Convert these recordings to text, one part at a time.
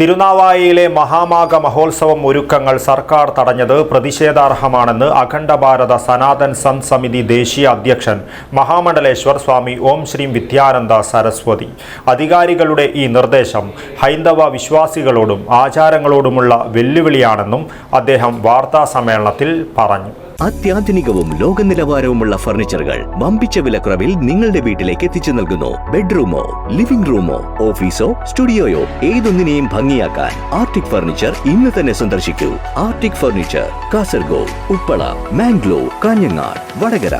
തിരുനാവായയിലെ മഹാമാഘ മഹോത്സവം ഒരുക്കങ്ങൾ സർക്കാർ തടഞ്ഞത് പ്രതിഷേധാർഹമാണെന്ന് അഖണ്ഡ ഭാരത സനാതൻ സന്ത് സമിതി ദേശീയ അധ്യക്ഷൻ മഹാമണ്ഡലേശ്വർ സ്വാമി ഓം ശ്രീ വിദ്യാനന്ദ സരസ്വതി. അധികാരികളുടെ ഈ നിർദ്ദേശം ഹൈന്ദവ വിശ്വാസികളോടും ആചാരങ്ങളോടുമുള്ള വെല്ലുവിളിയാണെന്നും അദ്ദേഹം വാർത്താ സമ്മേളനത്തിൽ പറഞ്ഞു. അത്യാധുനികവും ലോക നിലവാരവുമുള്ള ഫർണിച്ചറുകൾ വമ്പിച്ച വിലക്കുറവിൽ നിങ്ങളുടെ വീട്ടിലേക്ക് എത്തിച്ചു നൽകുന്നു. ബെഡ്റൂമോ ലിവിംഗ് റൂമോ ഓഫീസോ സ്റ്റുഡിയോയോ ഏതൊന്നിനെയും ഭംഗിയാക്കാൻ ആർട്ടിക് ഫർണിച്ചർ ഇന്ന് തന്നെ സന്ദർശിക്കൂ. Arctic furniture Kasaragod Uppala Mangalore Kanhangad Vadakara.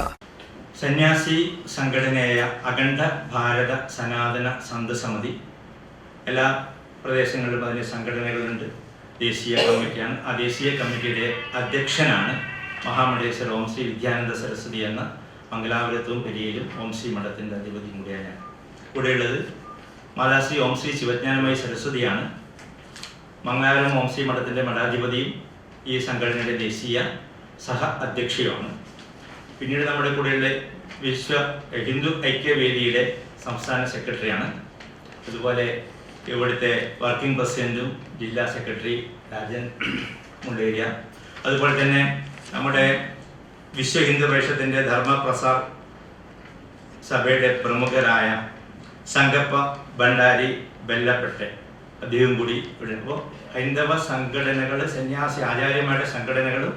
സന്യാസി സംഘടനയായ അഖണ്ഡ ഭാരത സനാതന സന്ത സമിതി. എല്ലാ പ്രദേശങ്ങളിലും അതിന് സംഘടനകളുണ്ട്. ദേശീയ കമ്മിറ്റിയാണ്. ആ ദേശീയ കമ്മിറ്റിയുടെ അധ്യക്ഷനാണ് മഹാമണ്ഡലേശ്വര ഓം ശ്രീ വിദ്യാനന്ദ സരസ്വതി എന്ന മംഗലാപുരത്തും പെരിയയിലും ഓം ശ്രീ മഠത്തിന്റെ അധിപതി കൂടിയാണ്. കൂടെയുള്ളത് മാലാശ്രീ ഓം ശ്രീ ശിവജ്ഞാനമയ സരസ്വതിയാണ്. മംഗലാപുരം ഓം ശ്രീ മഠത്തിന്റെ മഠാധിപതിയും ഈ സംഘടനയുടെ ദേശീയ സഹ അധ്യക്ഷയുമാണ്. പിന്നീട് നമ്മുടെ കൂടെയുള്ള വിശ്വ ഹിന്ദു ഐക്യവേദിയുടെ സംസ്ഥാന സെക്രട്ടറിയാണ്. അതുപോലെ ഇവിടുത്തെ വർക്കിംഗ് പ്രസിഡന്റും ജില്ലാ സെക്രട്ടറി രാജൻ മുണ്ടേരിയ. അതുപോലെ തന്നെ നമ്മുടെ വിശ്വ ഹിന്ദു പരിഷത്തിന്റെ ധർമ്മപ്രസാർ സഭയുടെ പ്രമുഖരായ സംഗപ്പ ഭണ്ഡാരി ബെല്ലപ്പെട്ടെ. അദ്ദേഹം കൂടി ഇവിടെ. ഹൈന്ദവ സംഘടനകൾ സന്യാസി ആചാര്യന്മാരുടെ സംഘടനകളും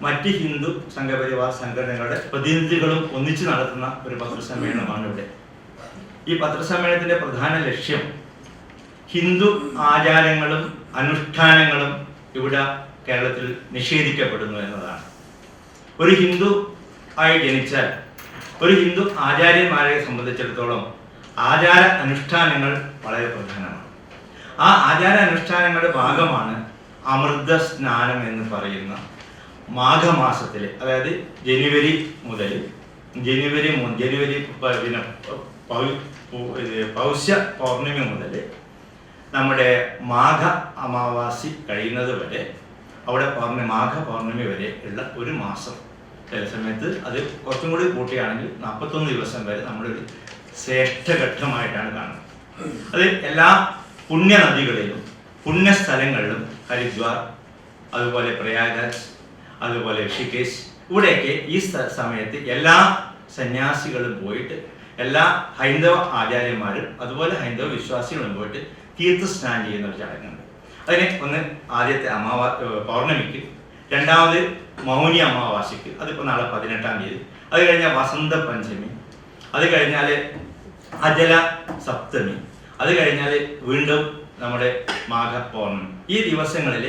മറ്റ് ഹിന്ദു സംഘപരിവാർ സംഘടനകളുടെ പ്രതിനിധികളും ഒന്നിച്ചു നടത്തുന്ന ഒരു പത്രസമ്മേളനമാണ് ഇവിടെ. ഈ പത്രസമ്മേളനത്തിന്റെ പ്രധാന ലക്ഷ്യം ഹിന്ദു ആചാരങ്ങളും അനുഷ്ഠാനങ്ങളും ഇവിടെ കേരളത്തിൽ നിഷേധിക്കപ്പെടുന്നു എന്നതാണ്. ഒരു ഹിന്ദു ആയി ജനിച്ചാൽ ഒരു ഹിന്ദു ആചാര്യന്മാരെ സംബന്ധിച്ചിടത്തോളം ആചാര അനുഷ്ഠാനങ്ങൾ വളരെ പ്രധാനമാണ്. ആ ആചാര അനുഷ്ഠാനങ്ങളുടെ ഭാഗമാണ് അമൃത സ്നാനം എന്ന് പറയുന്ന മാഘമാസത്തിൽ അതായത് ജനുവരി മുതൽ ജനുവരി ജനുവരി പിന്നെ പൗ- പൗശ്യ പൗർണിമ മുതൽ നമ്മുടെ മാഘ അമാവാസി കഴിയുന്നത് വരെ അവിടെ പൗർണമി മാഘ പൗർണമി വരെ ഉള്ള ഒരു മാസം. സമയത്ത് അത് കുറച്ചും കൂടി കൂട്ടിയാണെങ്കിൽ നാൽപ്പത്തൊന്ന് ദിവസം വരെ നമ്മളൊരു ശ്രേഷ്ഠഘട്ടമായിട്ടാണ് കാണുന്നത്. അത് എല്ലാ പുണ്യ നദികളിലും പുണ്യ സ്ഥലങ്ങളിലും ഹരിദ്വാർ അതുപോലെ പ്രയാഗ്രാജ് അതുപോലെ ഋഷികേശ് ഇവിടെയൊക്കെ ഈ സമയത്ത് എല്ലാ സന്യാസികളും പോയിട്ട് എല്ലാ ഹൈന്ദവ ആചാര്യന്മാരും അതുപോലെ ഹൈന്ദവ വിശ്വാസികളും പോയിട്ട് തീർത്ഥസ്നാനം ചെയ്യുന്ന ഒരു ചടങ്ങുണ്ട്. അതിന് ഒന്ന് ആദ്യത്തെ അമാവാ പൗർണമിക്ക് രണ്ടാമത് മൗനി അമാവാസിക്ക് അതിപ്പോൾ നാളെ പതിനെട്ടാം തീയതി. അത് കഴിഞ്ഞാൽ വസന്ത പഞ്ചമി അത് കഴിഞ്ഞാൽ അജല സപ്തമി അത് കഴിഞ്ഞാൽ വീണ്ടും നമ്മുടെ മാഘ പൗർണമി ഈ ദിവസങ്ങളിൽ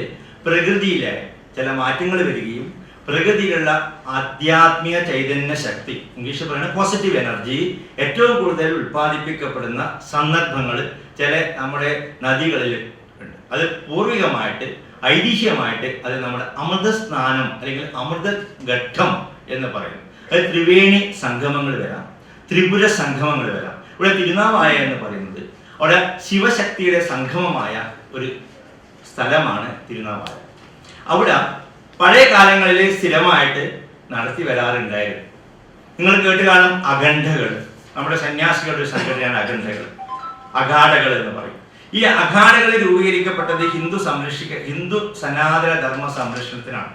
പ്രകൃതിയിലെ ചില മാറ്റങ്ങൾ വരികയും പ്രകൃതിയിലുള്ള ആധ്യാത്മിക ചൈതന്യ ശക്തി ഇംഗ്ലീഷിൽ പറയുന്ന പോസിറ്റീവ് എനർജി ഏറ്റവും കൂടുതൽ ഉൽപ്പാദിപ്പിക്കപ്പെടുന്ന സന്ദർഭങ്ങൾ ചില നമ്മുടെ നദികളിൽ ഉണ്ട്. അത് പൂർവികമായിട്ട് ഐതിഹ്യമായിട്ട് അത് നമ്മുടെ അമൃത സ്നാനം അല്ലെങ്കിൽ അമൃത ഘട്ടം എന്ന് പറയും. അത് ത്രിവേണി സംഗമങ്ങൾ വരാം ത്രിപുര സംഗമങ്ങൾ വരാം. ഇവിടെ തിരുനാവായ എന്ന് പറയുന്നത് അവിടെ ശിവശക്തിയുടെ സംഗമമായ ഒരു സ്ഥലമാണ് തിരുനാവായ. അവിടെ പഴയ കാലങ്ങളിൽ സ്ഥിരമായിട്ട് നടത്തി വരാറുണ്ടായിരുന്നു. നിങ്ങൾ കേട്ട് കാണും അഖണ്ഡകൾ നമ്മുടെ സന്യാസികളുടെ സംഘടനയാണ് അഖണ്ഡകൾ അഖാഡകൾ എന്ന് പറയും. ഈ അഖാഡകൾ രൂപീകരിക്കപ്പെട്ടത് ഹിന്ദു സംരക്ഷിക്ക ഹിന്ദു സനാതന ധർമ്മ സംരക്ഷണത്തിനാണ്.